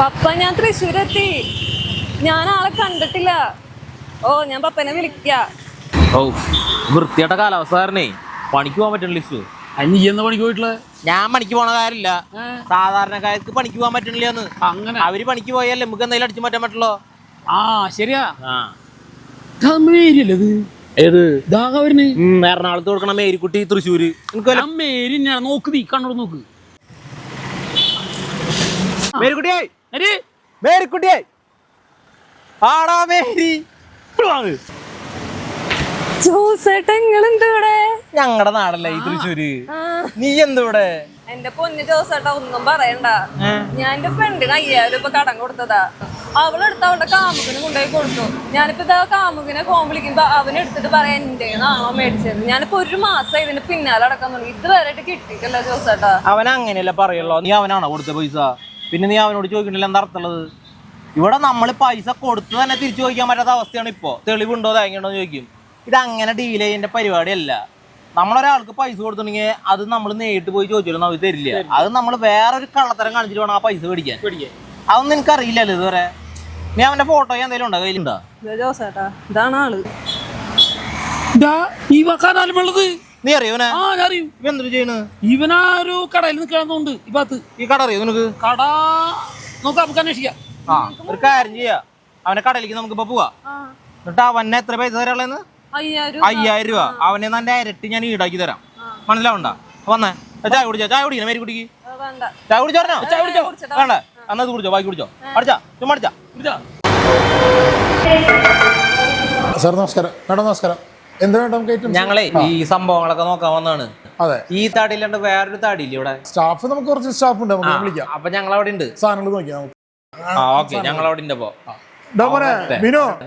പപ്പ ഞാൻ തൃശ്ശൂരെത്തി. ഞാൻ ആളെ കണ്ടിട്ടില്ല. ഓ ഞാൻ പപ്പനെ വിളിക്ക. ഓ കാലാവസ്ഥ കാരണേ. പണിക്ക് പോകാൻ പറ്റണില്ല ഇഷ്ടു നീ എന്ന് പണിക്ക് പോയിട്ടുള്ള? ഞാൻ പണിക്ക് പോണ കാര്യമില്ല. സാധാരണക്കാർക്ക് പണിക്ക് പോകാൻ പറ്റണില്ല എന്ന് അങ്ങനെ. അവർ പണിക്ക് പോയാലേ നമുക്ക് എന്തെങ്കിലും അടിച്ചു മാറ്റാൻ പറ്റുള്ളോ. ആ ശരിയാ. ഇത്? ഏത്? എറണാകുളത്ത് കൊടുക്കണ മേരിക്കുട്ടി തൃശ്ശൂര്. മേരി ഞാൻ നോക്ക് നീ കണ്ണോട് നോക്ക്. മേരിക്കുട്ടിയായി. ആടാ മേരി. ഞങ്ങളുടെ നാടല്ലേ ഈ തൃശ്ശൂര് നീ എന്തൂടെ എന്റെ പൊന്നു ജോസേട്ട ഒന്നും പറയണ്ട. ഞാൻ എന്റെ ഫ്രണ്ടിന് അയ്യായിരം ഇപ്പൊ കടം കൊടുത്തതാ. അവളെടുത്ത് അവളുടെ കാമുകിന് കൊണ്ടുപോയി കൊടുത്തു. ഞാനിപ്പോ ഇതാ കാമുകിനെ ഫോൺ വിളിക്കുമ്പോ അവനെടുത്തിട്ട് പറയാൻ എന്റെ നാണോ മേടിച്ചത്? ഞാനിപ്പോ ഒരു മാസം ഇതിന് പിന്നാലെ അടക്കാൻ തുടങ്ങി. ഇതുവരെയായിട്ട് കിട്ടിയിട്ടില്ല ജോസേട്ടാ അവൻ അങ്ങനെയല്ല പറയുള്ളൂ. നീ അവനാണോ കൊടുത്ത പൈസ? പിന്നെ നീ അവനോട് ചോദിക്കണില്ല എന്താ അർത്ഥമുള്ളത്? ഇവിടെ നമ്മൾ പൈസ കൊടുത്ത് തന്നെ തിരിച്ചു ചോദിക്കാൻ പറ്റാത്ത അവസ്ഥയാണ് ഇപ്പോൾ തെളിവുണ്ടോ തേങ്ങയുണ്ടോ എന്ന് ചോദിക്കും. ഇത് അങ്ങനെ ഡീൽ ചെയ്യേണ്ട പരിപാടിയല്ല. നമ്മളൊരാൾക്ക് പൈസ കൊടുത്തിട്ടുണ്ടെങ്കിൽ അത് നമ്മൾ നേരിട്ട് പോയി ചോദിച്ചാലും അവർ തരില്ല. അത് നമ്മൾ വേറൊരു കള്ളത്തരം കാണിച്ചിട്ട് വേണം ആ പൈസ മേടിക്കാൻ. അതൊന്നും എനിക്ക് അറിയില്ലല്ലോ ഇതുവരെ. നീ അവന്റെ ഫോട്ടോ എന്തെങ്കിലും ഉണ്ടോ കയ്യിലുണ്ടോ? ജോസേട്ടാ ഇതാണ് ആൾ. ഈ വെക്കാനാലും വെള്ളത് നീ അറിയോനെ ആ ഞാൻ അറിയും. എന്തൊരു ചെയ്യണ് ഇവനാ ഒരു കടയിൽ ഈ കട അറിയോ നിനക്ക്? കട നമുക്ക് നമുക്ക് അന്വേഷിക്കാം. ആ ഒരു കാര്യം ചെയ്യാ. അവനെ കടയിലേക്ക് നമുക്ക് ഇപ്പൊ പോവാ എന്നിട്ട് അവനെ എത്ര പൈസ തരാളെന്ന് അയ്യായിരം രൂപ. അവനെ നല്ല ഇരട്ടി ഞാൻ ഈടാക്കി തരാം. മനസ്സിലാവണ്ട? വന്നേ. ചായ കുടിച്ചോ? ചായ കുടിക്കണം? മേരി കുടിക്ക്. ചായ കുടിച്ചോ പറഞ്ഞോ? ചായ കുടിച്ചോ? വേണ്ട. അന്നത് കുടിച്ചോ? ബാക്കി കുടിച്ചോ. അടിച്ചാ. ചുമ്മാ അടിച്ചാ. കുടിച്ചാ. സാർ നമസ്കാരം. മേഡം നമസ്കാരം. ഞങ്ങളെ ഈ സംഭവങ്ങളൊക്കെ നോക്കാൻ വന്നാണ് അതെ. ഈ താടിയില്ലാണ്ട് വേറൊരു താടിയില്ല ഇവിടെ? സ്റ്റാഫ് നമുക്ക് കുറച്ച് സ്റ്റാഫ് ഉണ്ട് നമുക്ക് വിളിക്കാം. അപ്പൊ ഞങ്ങൾ അവിടെ ഉണ്ട്. സാധനങ്ങൾ നോക്കിയാൽ നമുക്ക്. ആ ഓക്കെ ഞങ്ങൾ അവിടെ ഉണ്ട് അപ്പൊ.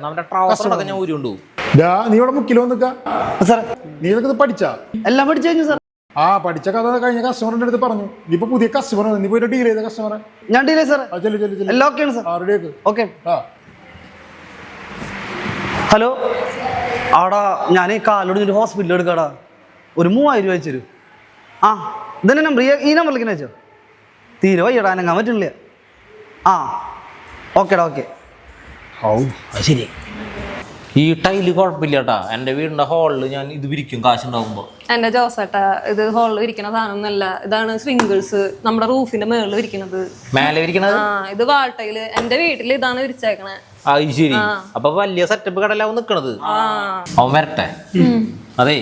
നമ്മുടെ ട്രൗസറൊക്കെ ഞാൻ ഊരി കൊണ്ടുപോകും. നീ ഇവിടെ മുക്കിലോ നിക്ക നീ ഇതൊക്കെ പഠിച്ചാ? എല്ലാം പഠിച്ചു കഴിഞ്ഞു സാർ ആ പഠിച്ച കഥ കഴിഞ്ഞ കസ്റ്റമറിന്റെ അടുത്ത് പറഞ്ഞു. നീ ഇപ്പൊ പുതിയ കസ്റ്റമർ നീ പോയിട്ട് ഡീൽ ചെയ്ത കസ്റ്റമറെ ഞാൻ deal sir sir okay hello ആടാ ഞാൻ ഈ കാലോട് ഒരു ഹോസ്പിറ്റലിൽ എടുക്കാടാ. ഒരു മൂവായിരം രൂപ അയച്ചു ആ ഇതന്നെ നമ്പർ ഈ നമ്പറിലേക്ക് അയച്ചോ? തീരെ വയ്യടാ അനങ്ങാൻ പറ്റുന്നില്ല. ആ ഓക്കേടാ ഓക്കെ ഔ. അത് ശരി. ഈ ടൈൽ കുഴപ്പമില്ല കേട്ടാ എന്റെ വീടിന്റെ ഹാളിൽ ഞാൻ ഇത് വിരിക്കും കാശുണ്ടാവുമ്പോ. എന്റെ ജോസേട്ടാ ഇത് ഹോളിൽ ഇരിക്കുന്ന സാധനമൊന്നുമല്ല ഇതാണ് സ്വിംഗിൾസ് നമ്മുടെ റൂഫിന്റെ മുകളിൽ ഇരിക്കുന്നത് മേലെ വിരിക്കണത്? ആ ഇത് വാൾ ടൈൽ എന്റെ വീട്ടിൽ ഇതാണ് വിരിച്ചേക്കണേ. അത് ശരി. അപ്പൊ വലിയ സെറ്റപ്പ് കടലാവും നിക്കണത്. അവൻ വരട്ടെ. അതെ.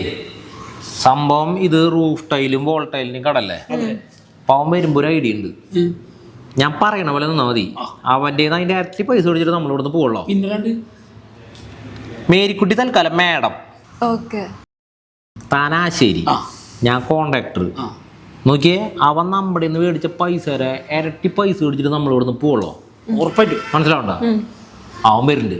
സംഭവം ഇത് റൂഫ് ടൈലും വോൾ ടൈലിനും കടല്ലേ? അപ്പൊ അവൻ വരുമ്പോ ഒരു ഐഡിയ ഉണ്ട്. ഞാൻ പറയണ പോലെ നിന്നാ മതി. അവന്റെ അതിന്റെ ഇരട്ടി പൈസ കൊടുത്തിട്ട് നമ്മൾ ഇവിടുന്ന് പോവുള്ളോ രണ്ട്. മേരിക്കുട്ടി തൽക്കാലം മാഡം. ഓക്കെ. താനാശ്ശേരി ഞാൻ കോണ്ടാക്ടർ നോക്കിയേ അവൻ നമ്മുടെ നിന്ന് മേടിച്ച പൈസ വരെ ഇരട്ടി പൈസ കൊടുത്തിട്ട് നമ്മൾ ഇവിടുന്ന് പോവുള്ളോ ഉറപ്പായിട്ടും. മനസ്സിലാവണ്ട? അവൻ വരുന്നുണ്ട്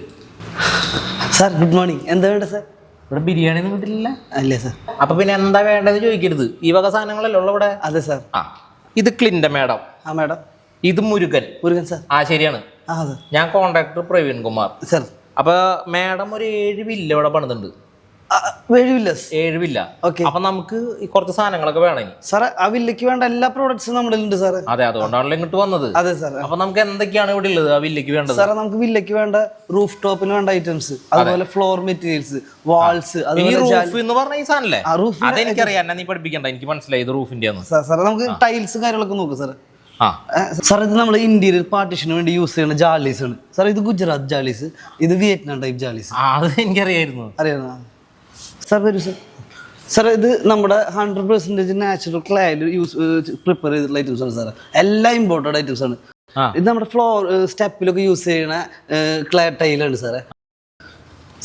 സാർ ഗുഡ് മോർണിംഗ്. എന്താ വേണ്ടത് സാർ? ഇവിടെ ബിരിയാണി ഒന്നും കിട്ടില്ല. അല്ലേ സാർ? അപ്പൊ പിന്നെ എന്താ വേണ്ടത് ചോദിക്കരുത്. ഈ വക സാധനങ്ങളല്ലേ ഉള്ളു ഇവിടെ? അതെ സാർ. ആ ഇത് ക്ലിൻഡ മാഡം. ആ മാഡം. ഇത് മുരുകൻ. മുരുകൻ സാർ. ആ ശരിയാണ്. ആ അതെ. ഞാൻ കോൺട്രാക്ടർ പ്രവീൺ കുമാർ. സാർ. അപ്പൊ മേഡം ഒരു ഏഴ് വില്ല ഇവിടെ പണിതുണ്ട് വേഴിവില്ല ഏഴ് വില്ല Okay. അപ്പൊ നമുക്ക് കുറച്ച് സാധനങ്ങളൊക്കെ വേണം ഇനി. സാറേ ആ വില്ലയ്ക്ക് വേണ്ട എല്ലാ പ്രോഡക്ട്സും നമ്മുടെ ഉണ്ട് സാറേ. അതെ അതുകൊണ്ടാണല്ലോ ഇങ്ങോട്ട് വന്നത്. അതെ സാർ അപ്പൊ നമുക്ക് എന്തൊക്കെയാണ് ഇവിടെ ഉള്ളത് ആ വില്ലയ്ക്ക് വേണ്ടത്? സാറേ നമുക്ക് വില്ലയ്ക്ക് വേണ്ട റൂഫ് ടോപ്പിന് വേണ്ട ഐറ്റംസ് അതുപോലെ ഫ്ലോർ മെറ്റീരിയൽസ് വാൾസ് റൂഫ് എന്ന് പറഞ്ഞ ഈ സാധനല്ലേ? അതെനിക്കറിയാം എന്നെ നീ പഠിപ്പിക്കണ്ട. എനിക്ക് മനസ്സിലായി ഇത് റൂഫിന്റെ സാറേ നമുക്ക് ടൈൽസും കാര്യങ്ങളൊക്കെ നോക്കും ആ. സാർ ഇത് നമ്മൾ ഇന്റീരിയർ പാർട്ടീഷന് വേണ്ടി യൂസ് ചെയ്യുന്ന ജാലീസ് ആണ്. സാർ ഇത് ഗുജറാത്ത് ജാലീസ് ഇത് വിയറ്റ്നാം ടൈപ്പ് ജാലീസ് അത് എനിക്കറിയായിരുന്നു. അറിയാമോ? സാർ വരൂ സാർ. സാർ ഇത് നമ്മുടെ ഹൺഡ്രഡ് പെർസെന്റേജ് നാച്ചുറൽ ക്ലായിൽ യൂസ് പ്രിപ്പയർ ചെയ്തിട്ടുള്ള ഐറ്റംസ് ആണ് സാർ. എല്ലാം ഇമ്പോർട്ടഡ് ഐറ്റംസ് ആണ്. ഇത് നമ്മുടെ ഫ്ലോർ സ്റ്റെപ്പിലൊക്കെ യൂസ് ചെയ്യുന്ന ക്ലേ ടൈലാണ് സാറെ.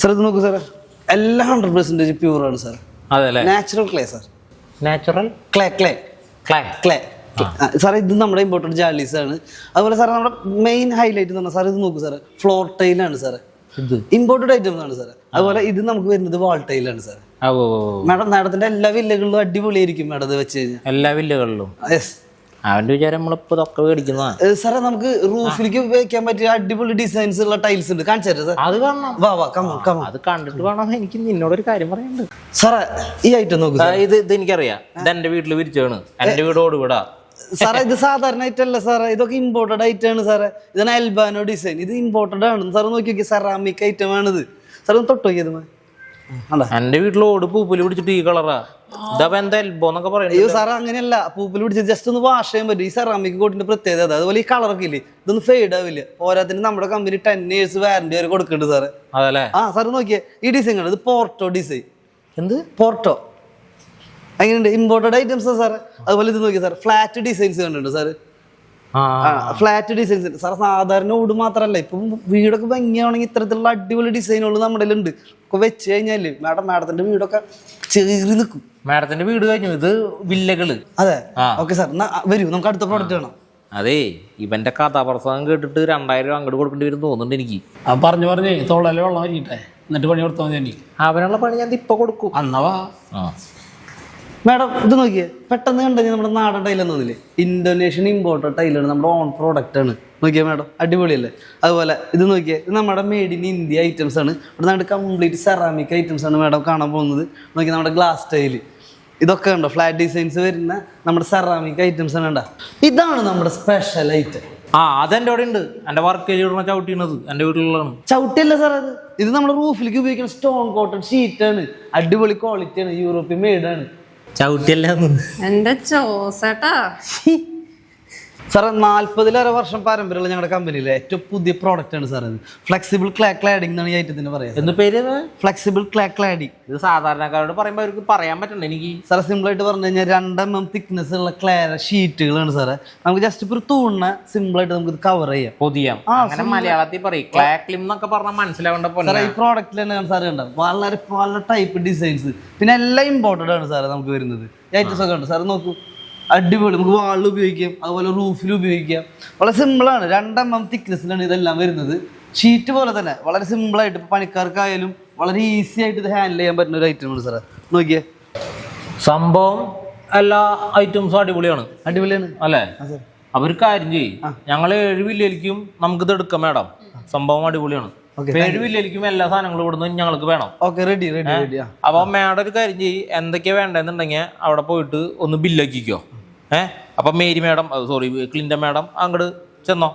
സാർ ഇത് നോക്കൂ സാറേ. എല്ലാം ഹൺഡ്രഡ് പെർസെന്റേജ് പ്യൂർ ആണ് sir natural clay sir. Natural clay clay clay clay സാറേ ഇത് നമ്മുടെ ഇമ്പോർട്ടന്റ് ജാലീസ് ആണ്. അതുപോലെ സാറേ നമ്മുടെ മെയിൻ ഹൈലൈറ്റ് എന്ന് പറഞ്ഞാൽ സാർ ഇത് നോക്കൂ സാറേ. ഫ്ലോർ ടൈലാണ് സാറേ. ഇമ്പോർട്ടഡ് ഐറ്റംസ് ആണ് സാർ അതുപോലെ ഇത് നമുക്ക് വരുന്നത് വാൾട്ടൈൽ ആണ് സാർ. മാഡം മാഡത്തിന്റെ എല്ലാ വില്ലകളിലും അടിപൊളിയായിരിക്കും മാഡം ഇത് വെച്ച് കഴിഞ്ഞാൽ എല്ലാ വില്ലകളിലും. യെസ് അവന്റെ വിചാരം നമ്മളിപ്പോ ഇതൊക്കെ മേടിക്കുന്നതാ. സാറേ നമുക്ക് റൂഫിലേക്ക് വെക്കാൻ പറ്റിയ അടിപൊളി ഡിസൈൻസ് ഉള്ള ടൈൽസ് ഉണ്ട്. കാണിച്ചു തരാം അത് കാണണം. വാ വാ കമ്മ കമ്മ അത് കണ്ടിട്ട് വേണം. എനിക്ക് നിന്നോട് ഒരു കാര്യം പറയാനുണ്ട്. സാറേ ഈ ഐറ്റം നോക്കുക ഇത് ഇത് എനിക്കറിയാം. ഇത് എന്റെ വീട്ടിൽ വിരിച്ചാണ് എന്റെ വീടോട് വീടാ സാറേ ഇത് സാധാരണ ഐറ്റല്ല സാറേ. ഇതൊക്കെ ഇമ്പോർട്ടഡ് ഐറ്റം ആണ് സാറേ. ഇതാണ് അൽബാനോ ഡിസൈൻ ഇത് ഇമ്പോർട്ടഡ് ആണ്. സാറ് നോക്കി നോക്കി സെറാമിക് ഐറ്റം ആണിത്. സാർ ഒന്ന് തൊട്ട് നോക്കിയത് എന്റെ വീട്ടിൽ ഓട് പൂപ്പൽ പിടിച്ചിട്ട് ഈ കളറാ ഇതപ്പോ എന്താ എൽബോ എന്നൊക്കെ അയ്യോ പറയുന്നത് സാറേ അങ്ങനെയല്ല. പൂപ്പിൽ പിടിച്ച് ജസ്റ്റ് ഒന്ന് വാഷ് ചെയ്യാൻ പറ്റും. ഈ സെറാമിക് കോട്ടിന്റെ പ്രത്യേകത അതാ. അതുപോലെ ഈ കളറൊക്കെ ഇല്ലേ? ഇതൊന്നും ഫെയ്ഡ് ആവില്ല? പോരാത്തിന് നമ്മുടെ കമ്പനി ടെൻ ഇയേഴ്സ് വാറന്റി വരെ കൊടുക്കുന്നുണ്ട് സാറേ. അതല്ലേ? ആ സാർ നോക്കിയേ. ഈ ഡിസൈൻ കണ്ടത് പോർട്ടോ ഡിസൈൻ എന്ത്? പോർട്ടോ എങ്ങനെയുണ്ട്? ഇമ്പോർട്ടഡ് ഐറ്റംസ് സാർ അതുപോലെ ഇത് നോക്കിയാൽ സാർ ഫ്ലാറ്റ് ഡിസൈൻസ് കണ്ടിട്ടുണ്ട് സാർ ആ ഫ്ലാറ്റ് ഡിസൈൻസ് സാർ സാധാരണ ഓട് മാത്രമല്ല ഇപ്പം വീടൊക്കെ ഭംഗിയാണെങ്കിൽ ഇത്തരത്തിലുള്ള അടിപൊളി ഡിസൈനുകൾ നമ്മുടെ ഉണ്ട്. ഒക്കെ വെച്ച് കഴിഞ്ഞാൽ മാഡം മാഡത്തിന്റെ വീടൊക്കെ ചേറി നിൽക്കും. മാഡത്തിന്റെ വീട് കഴിഞ്ഞു. ഇത് വില്ലകൾ. അതെ. ഓക്കെ സാർ എന്നാ വരൂ. നമുക്ക് അടുത്ത പ്രോഡക്റ്റ് വേണം അതെ ഇവന്റെ കഥാപ്രസംഗം കേട്ടിട്ട് രണ്ടായിരം രൂപ അങ്ങോട്ട് കൊടുക്കേണ്ടി വരും തോന്നുന്നുണ്ട് എനിക്ക്. ആ പറഞ്ഞു പറഞ്ഞേ. തോളല്ലേ വെള്ളം എന്നിട്ട് പണി കൊടുത്താൽ മതി എനിക്ക്. അവനുള്ള പണി ഞാൻ ഇപ്പൊ കൊടുക്കും. അന്നവാ മാഡം ഇത് നോക്കിയേ. പെട്ടെന്ന് കണ്ടുകഴിഞ്ഞാൽ നമ്മുടെ നാടൻ ടൈലർ തോന്നില്ലേ? ഇന്തോനേഷ്യൻ ഇമ്പോർട്ടഡ് ടൈലാണ് നമ്മുടെ ഓൺ പ്രോഡക്റ്റ് ആണ്. നോക്കിയേ മാഡം അടിപൊളിയല്ലേ? അതുപോലെ ഇത് നോക്കിയേ ഇത് നമ്മുടെ മെയ്ഡ് ഇൻ ഇന്ത്യ ഐറ്റംസ് ആണ്. ഇവിടെ നമ്മുടെ കംപ്ലീറ്റ് സെറാമിക് ഐറ്റംസ് ആണ് മാഡം കാണാൻ പോകുന്നത്. നോക്കി നമ്മുടെ ഗ്ലാസ് ടൈൽ ഇതൊക്കെ ഉണ്ടോ ഫ്ലാറ്റ് ഡിസൈൻസ് വരുന്ന നമ്മുടെ സെറാമിക് ഐറ്റംസ് ആണ് ഉണ്ടോ ഇതാണ് നമ്മുടെ സ്പെഷ്യൽ ഐറ്റം ആ അതെന്റെ അവിടെ ഉണ്ട്. എന്റെ വർക്ക് ചവിട്ടിണത് എന്റെ വീട്ടിലുള്ളതാണ്. ചവിട്ടിയല്ല സാർ അത്. ഇത് നമ്മുടെ റൂഫിലേക്ക് ഉപയോഗിക്കുന്ന സ്റ്റോൺ കോട്ടൺ ഷീറ്റാണ് അടിപൊളി ക്വാളിറ്റിയാണ് യൂറോപ്യൻ മെയ്ഡ് ആണ്. ചവിട്ടിയല്ല എന്റെ ചോസേട്ടാ. സാറേ നാൽപ്പതിലേറെ വർഷം പാരമ്പര്യമുള്ള ഞങ്ങളുടെ കമ്പനിയിലെ ഏറ്റവും പുതിയ പ്രോഡക്റ്റ് ആണ് സാറേ ഫ്ലെക്സിബിൾ ക്ലാ ക്ലാഡിംഗ് എന്നാണ് ഈ ഐറ്റത്തിന് പറയുന്നത് എന്ത് പേര്? ഫ്ലെക്സിബിൾ ക്ലാ ക്ലാഡിംഗ് ഇത് സാധാരണക്കാരോട് പറയുമ്പോൾ അവർക്ക് പറയാൻ പറ്റണ്ട എനിക്ക് സാറേ സിമ്പിൾ ആയിട്ട് പറഞ്ഞു കഴിഞ്ഞാൽ രണ്ട് എം തിക്നെസ് ഉള്ള ക്ലാര ഷീറ്റുകളാണ് സാറേ. നമുക്ക് ജസ്റ്റ് ഒരു തൂണിനെ സിമ്പിൾ ആയിട്ട് നമുക്ക് ഇത് കവർ ചെയ്യാം. പൊതിയാം. അങ്ങനെ മലയാളത്തിൽ പറയും. ക്ലാക്ലിം എന്നൊക്കെ പറഞ്ഞാൽ മനസ്സിലാവേണ്ട പോലെ ഈ പ്രോഡക്റ്റിൽ തന്നെയാണ് സാറേ ഉണ്ടാവും വളരെ പല ടൈപ്പ് ഡിസൈൻസ് പിന്നെ എല്ലാം ഇമ്പോർട്ടന്റ് ആണ് സാറേ നമുക്ക് വരുന്നത്. ഐറ്റംസ് ഒക്കെ ഉണ്ട് സാർ നോക്കൂ. അടിപൊളി. നമുക്ക് വാളിൽ ഉപയോഗിക്കാം അതുപോലെ റൂഫിൽ ഉപയോഗിക്കാം. വളരെ സിമ്പിളാണ് രണ്ടെണ്ണം തിക്നെസ്സിലാണ് ഇതെല്ലാം വരുന്നത്. ഷീറ്റ് പോലെ തന്നെ. വളരെ സിമ്പിളായിട്ട് ഇപ്പോൾ പണിക്കാർക്കായാലും വളരെ ഈസി ആയിട്ട് ഇത് ഹാൻഡിൽ ചെയ്യാൻ പറ്റുന്ന ഒരു ഐറ്റമാണ് സാറേ. നോക്കിയേ. സംഭവം എല്ലാ ഐറ്റംസും അടിപൊളിയാണ്. അടിപൊളിയാണ്. അല്ലേ? അവർ കാര്യം ചെയ്യും. ഞങ്ങൾ ഏഴ് വില്ലേലിക്കും നമുക്കിത് എടുക്കാം മാഡം. സംഭവം അടിപൊളിയാണ്. ഏഴ് വില്ലേലിക്കും എല്ലാ സാധനങ്ങളും ഇവിടുന്ന് ഞങ്ങൾക്ക് വേണം. ഓക്കെ റെഡി റെഡി അപ്പൊ മാഡം ഒരു കാര്യം ചെയ്യും. എന്തൊക്കെയാ വേണ്ടെന്നുണ്ടെങ്കിൽ അവിടെ പോയിട്ട് ഒന്ന് ബില്ലാക്കിക്കോ ഏ? അപ്പൊ Mary madam sorry Clinton madam അങ്ങോട്ട് ചെന്നോ.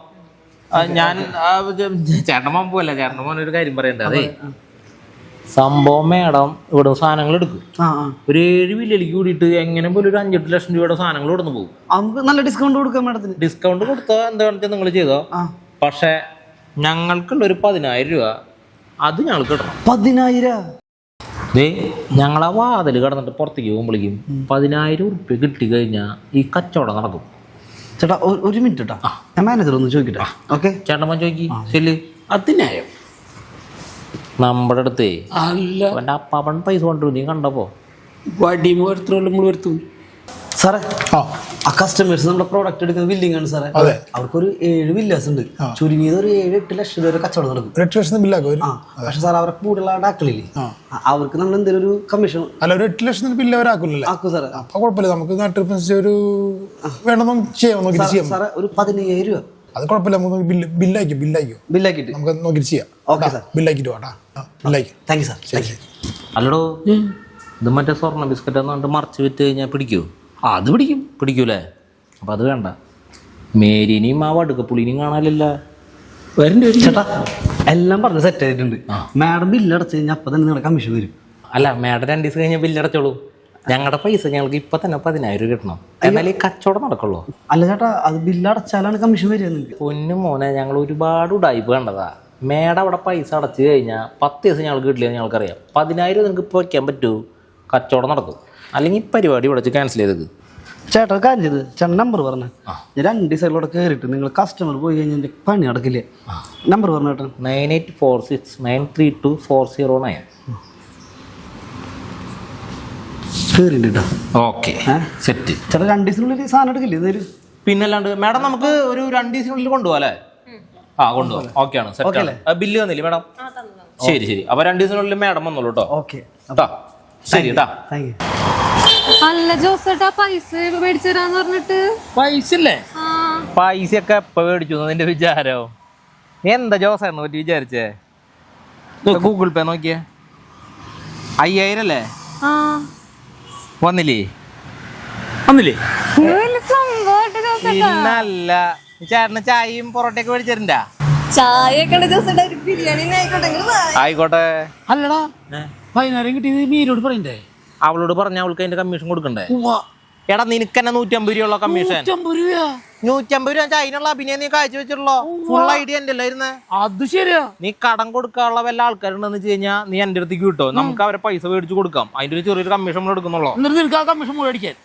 ഞാൻ ചേട്ടൻ മോൻ പോവല്ല? ചേട്ടൻ മോൻ ഒരു കാര്യം പറയണ്ട. അതെ സംഭവം മാഡം ഇവിടെ സാധനങ്ങൾ എടുക്കും. ഒരു ഏഴ് വില്ലേക്ക് കൂടിയിട്ട് എങ്ങനെ പോലും ഒരു അഞ്ചെട്ട് ലക്ഷം രൂപയുടെ സാധനങ്ങൾ ഇവിടുന്ന് പോകും. നമുക്ക് നല്ല ഡിസ്കൗണ്ട് കൊടുക്കാം മേഡത്തിന്. ഡിസ്കൗണ്ട് കൊടുത്തോ എന്താണെന്ന് വെച്ചാൽ നിങ്ങൾ ചെയ്തോ? പക്ഷേ ഞങ്ങൾക്കുള്ള ഒരു പതിനായിരം രൂപ അത് ഞങ്ങൾക്ക് കിട്ടണം പതിനായിരം? ദേ ഞങ്ങൾ ആ വാതിൽ കിടന്നിട്ട് പുറത്തേക്ക് പോകുമ്പോഴേക്കും പതിനായിരം ഉറുപ്പ്യ കിട്ടി കഴിഞ്ഞാൽ ഈ കച്ചവടം നടക്കും. ചേട്ടാ ഒരു- ഒരു മിനിറ്റ് കേട്ടോ ഞാൻ മാനേജർ ഒന്ന് ചോദിക്കട്ടെ? ഓക്കെ ചേട്ടമ്മ ചോദിക്കി. ശരി. അതിനായോ നമ്മുടെ അടുത്തേ അല്ല. അവന്റെ അപ്പാപ്പൻ പൈസ കൊണ്ടുവരും. നീ കണ്ടപ്പോ വടിയും വരുത്തുള്ള നമ്മൾ വരുത്തും. സാറേ ആ. കസ്റ്റമേഴ്സ് നമ്മുടെ പ്രോഡക്റ്റ് എടുക്കുന്ന ബില്ലിംഗ് ആണ് സാറേ. അതെ. അവർക്കൊരു ഏഴ് വില്ലേഴ്സ് ഉണ്ട്. ചുരുങ്ങിയത് ഒരു ഏഴ് എട്ട് ലക്ഷം രൂപ കച്ചവടം നടക്കും. എട്ട് ലക്ഷം ബില്ലാക്കും പക്ഷെ സാർ അവരെ കൂടുതലുള്ള ഡാക്കളില്ലേ അവർക്ക് നമ്മൾ എന്തെങ്കിലും ഒരു കമ്മീഷൻ അല്ല ഒരു എട്ട് ലക്ഷം ബില്ല് അവരാക്കില്ലല്ലേ ആക്കും സാറേ. അപ്പൊ കുഴപ്പമില്ല. നമുക്ക് നാട്ടിൽ ഒരു വേണമെന്ന് ചെയ്യാം നോക്കി ചെയ്യാം. സാറേ ഒരു പതിനയ്യായിരം രൂപ. അത് കുഴപ്പമില്ല. നമുക്ക് ബില്ല് ബില്ലാക്കി ബില്ല് ആക്കിട്ട് നമുക്ക് നോക്കി ചെയ്യാം. Okay sir. ബില്ലാക്കിട്ട് വേട്ടാ ബില്ലാക്കി thank you sir thank you അല്ലടോ ഇത് മറ്റേ സ്വർണ ബിസ്ക്കറ്റ് എന്ന് പറഞ്ഞിട്ട് മറച്ച് വിറ്റ് കഴിഞ്ഞാൽ പിടിക്കൂ ആ, അത് പിടിക്കും. പിടിക്കൂലേ? അപ്പം അത് വേണ്ട. മേരിനെയും ആ വടുക്കപ്പുളിനെയും കാണാനില്ല. വരണ്ട വരും ചേട്ടാ. എല്ലാം പറഞ്ഞ് സെറ്റ് ആയിട്ടുണ്ട്. മാഡം ബില്ല് അടച്ചു കഴിഞ്ഞാൽ അപ്പം തന്നെ നിങ്ങളുടെ കമ്മീഷൻ വരും. അല്ല മാഡം രണ്ട് ദിവസം കഴിഞ്ഞാൽ ബില്ലടച്ചോളൂ ഞങ്ങളുടെ പൈസ ഞങ്ങൾക്ക് ഇപ്പൊ തന്നെ പതിനായിരം രൂപ കിട്ടണം. എന്നാലേ ഈ കച്ചവടം നടക്കുള്ളൂ. അല്ല ചേട്ടാ അത് ബില്ല് അടച്ചാലാണ് കമ്മീഷൻ വരിക നിങ്ങൾക്ക് പൊന്നു മോനെ ഞങ്ങൾ ഒരുപാട് ഉടായ്പ കണ്ടതാ. മേഡം അവിടെ പൈസ അടച്ചു കഴിഞ്ഞാൽ പത്ത് ദിവസം ഞങ്ങൾക്ക് കിട്ടില്ല ഞങ്ങൾക്കറിയാം. പതിനായിരം നിങ്ങൾക്ക് ഇപ്പൊ വയ്ക്കാൻ പറ്റൂ. കച്ചവടം നടക്കും. അല്ലെങ്കിൽ പരിപാടി ഇവിടെ വെച്ച് ക്യാൻസൽ ചെയ്തത് ചേട്ടാ കാര്യം ചെയ്ത്. ചേട്ടൻ നമ്പർ പറഞ്ഞ. ഞാൻ രണ്ട് സൈഡിലൂടെ കയറിയിട്ട് നിങ്ങൾ കസ്റ്റമർ പോയി കഴിഞ്ഞാൽ എന്റെ പണി നടക്കില്ല. നമ്പർ പറഞ്ഞു ചേട്ടൻ nine eight four six nine three two four zero nine okay set ചേട്ടാ രണ്ട് ദിവസത്തിനുള്ളിൽ സാധനം എടുക്കില്ലേ ഇതൊരു പിന്നല്ലാണ്ട് മാഡം നമുക്ക് ഒരു രണ്ട് ദിവസത്തിനുള്ളിൽ കൊണ്ടുപോകാം അല്ലേ? ആ കൊണ്ടുപോകാം. ഓക്കെ ആണ്. സെറ്റ് ബില്ല് തന്നില്ലേ മാഡം ശരി ശരി. അപ്പൊ രണ്ട് ദിവസത്തിനുള്ളിൽ മാഡം വന്നോളൂ കേട്ടോ. ഓക്കെ കേട്ടോ ശരി കേട്ടാ അല്ല ജോസേട്ടാ പൈസ മേടിച്ചു തരാന്ന് പറഞ്ഞിട്ട്. പൈസ നിന്റെ വിചാരോ. എന്താ ജോസായിരുന്നു പറ്റി വിചാരിച്ചേ? ഗൂഗിൾ പേ നോക്കിയേ. അയ്യായിരം അല്ലേ? ആ. വന്നില്ലേ? വന്നില്ലേ? ചേട്ടന് ചായയും പൊറോട്ടയൊക്കെ മേടിച്ചിട്ടുണ്ടാ? ചായ. ആയിക്കോട്ടെ അല്ലടാ. വൈകുന്നേരം കിട്ടിയത് മീനോട് പറയണ്ടേ? അവളോട് പറഞ്ഞ അവൾക്ക് അതിന്റെ കമ്മീഷൻ കൊടുക്കണ്ടേ. എടാ നിനക്ക് തന്നെ നൂറ്റമ്പത് രൂപയുള്ള കമ്മീഷൻ നൂറ്റമ്പത് രൂപ അതിനുള്ള അഭിനയം നീ കാഴ്ച വെച്ചിട്ടുള്ളോ? ഫുൾ ഐഡിയ എന്റെ അല്ലായിരുന്നേ അത് ശരിയാ. നീ കടം കൊടുക്കാനുള്ള വല്ല ആൾക്കാരുണ്ടെന്ന് വെച്ച് കഴിഞ്ഞാൽ നീ എന്റെ അടുത്തേക്ക് കിട്ടോ നമുക്ക് അവരെ പൈസ മേടിച്ചു കൊടുക്കാം. അതിന്റെ ഒരു ചെറിയൊരു കമ്മീഷൻ എടുക്കുന്നുള്ളൂ? എന്നിട്ട് നിനക്ക് ആ കമ്മീഷൻ മേടിക്കാൻ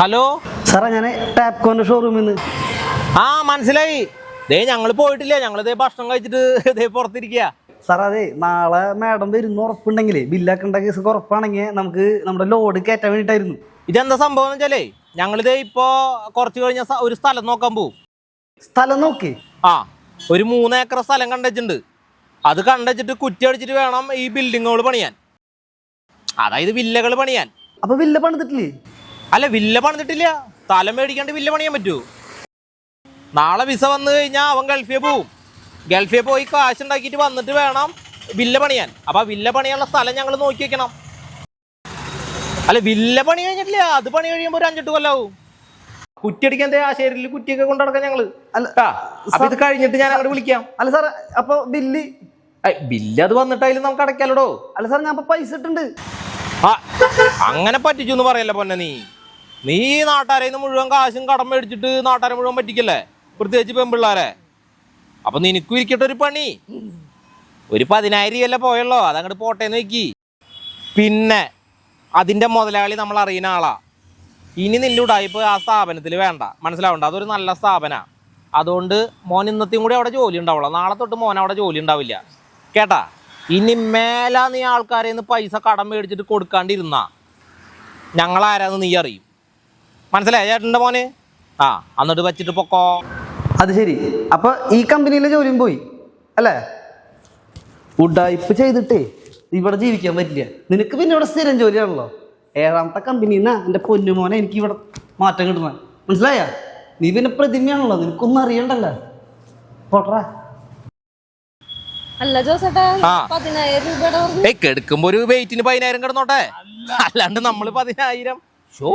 ഹലോ സാറേ ഞാൻ ടാപ്കോന്റെ ഷോറൂമിൽ നിന്ന് ആ മനസ്സിലായി. ദേ ഞങ്ങൾ പോയിട്ടില്ല. ഞങ്ങൾ ദേ ഭക്ഷണം കഴിച്ചിട്ട് ദേ പുറത്തിരിക്കുക സാർ അതെ നാളെ മാഡം വരുന്ന ഉറപ്പുണ്ടെങ്കിലേ ബില്ലാക്കേണ്ട കേസ് ഉറപ്പാണെങ്കിൽ നമുക്ക് നമ്മുടെ ലോഡ് കയറ്റാൻ വേണ്ടിയിട്ടായിരുന്നു. ഇതെന്താ സംഭവം എന്ന് വെച്ചാലേ ഞങ്ങളിത് ഇപ്പോ കുറച്ച് കഴിഞ്ഞ ഒരു സ്ഥലം നോക്കാൻ പോവും. സ്ഥലം നോക്കി. ആ ഒരു മൂന്ന് ഏക്കർ സ്ഥലം കണ്ടുവച്ചിട്ടുണ്ട് അത് കണ്ടുവച്ചിട്ട് കുറ്റി അടിച്ചിട്ട് വേണം ഈ ബിൽഡിങ്ങുകൾ പണിയാൻ. അതായത് വില്ലകൾ പണിയാൻ. അപ്പൊ വില്ല പണിതിട്ടില്ലേ? അല്ല വില്ല പണിതിട്ടില്ല. സ്ഥലം മേടിക്കാണ്ട് വില്ല പണിയാൻ പറ്റൂ. നാളെ വിസ വന്നു കഴിഞ്ഞാൽ അവൻ ഗൾഫിൽ പോവും. ഗൾഫിൽ പോയി കാശ് ഉണ്ടാക്കിയിട്ട് വന്നിട്ട് വേണം വില്ല പണിയാൻ. അപ്പൊ ആ വില്ല പണിയാനുള്ള സ്ഥലം ഞങ്ങൾ നോക്കി വെക്കണം. അല്ല വില്ല പണി കഴിഞ്ഞിട്ടില്ല. അത് പണി കഴിയുമ്പോൾ ഒരു അഞ്ചെട്ട് കൊല്ലാവും. കുറ്റിയടിക്കാൻ ആശേരിയിൽ കുറ്റിയൊക്കെ കൊണ്ടു നടക്കാം ഞങ്ങൾ. അപ്പൊ ഇത് കഴിഞ്ഞിട്ട് ഞാൻ അങ്ങോട്ട് വിളിക്കാം. അല്ല സാർ അപ്പൊ ബില്ല് ബില്ല് അത് വന്നിട്ടായാലും നമുക്ക് അടയ്ക്കാലോടോ? അല്ല സാർ ഞാൻ പൈസ ഇട്ടുണ്ട് ആ അങ്ങനെ പറ്റിച്ചു എന്ന് പറയല്ല പൊന്നെ നീ? നീ നാട്ടാരെ മുഴുവൻ കാശും കടം മേടിച്ചിട്ട് നാട്ടാരെ മുഴുവൻ പറ്റിക്കല്ലേ? പ്രത്യേകിച്ച് പെമ്പിള്ളാരെ. അപ്പൊ നിനക്കും ഇരിക്കട്ടെ ഒരു പണി. ഒരു പതിനായിരം രൂപയല്ലേ പോയല്ലോ അതങ്ങോട്ട് പോട്ടേന്ന് വെക്കി. പിന്നെ അതിന്റെ മുതലാളി നമ്മൾ അറിയുന്ന ആളാ. ഇനി നിന്റെ ഉടായ്പ് ആ സ്ഥാപനത്തിൽ വേണ്ട. മനസ്സിലാവണ്ട? അതൊരു നല്ല സ്ഥാപന. അതുകൊണ്ട് മോൻ ഇന്നത്തെയും കൂടി അവിടെ ജോലി ഉണ്ടാവുള്ളൂ. നാളെ തൊട്ട് മോൻ അവിടെ ജോലി ഉണ്ടാവില്ല. കേട്ടാ? ഇനി മേല നീ ആൾക്കാരെ നിന്ന് പൈസ കടം മേടിച്ചിട്ട് കൊടുക്കാണ്ടിരുന്നാ ഞങ്ങളാരാന്ന് നീ അറിയും. മനസ്സിലായ ചേട്ടന്റെ മോന്? ആ എന്നിട്ട് വെച്ചിട്ട് പൊക്കോ. അത് ശരി. അപ്പോൾ ഈ കമ്പനിയിലെ ജോലിയും പോയി അല്ലേ? ഉഡായ്പ ചെയ്തിട്ടേ ഇവിടെ ജീവിക്കാൻ പറ്റില്ല. നിനക്ക് പിന്നെ ഇവിടെ സ്ഥിരം ജോലിയാണല്ലോ. ഏഴാമത്തെ കമ്പനിയിൽ നിന്നാ എന്റെ പൊന്നുമോനെ എനിക്ക് ഇവിടെ മാറ്റം കിട്ടണ മനസ്സിലായ? നീ പിന്നെ പ്രതിമയാണല്ലോ നിനക്കൊന്നും അറിയണ്ടല്ലോ. പോട്ടറാ അല്ല ജോസേട്ടാ ആ. പതിനായിരം രൂപയുടെ പറഞ്ഞു ഒരു വെയിറ്റിന് പതിനായിരം കിടന്നോട്ടെ? അല്ലാണ്ട് നമ്മൾ പതിനായിരം. ഷോ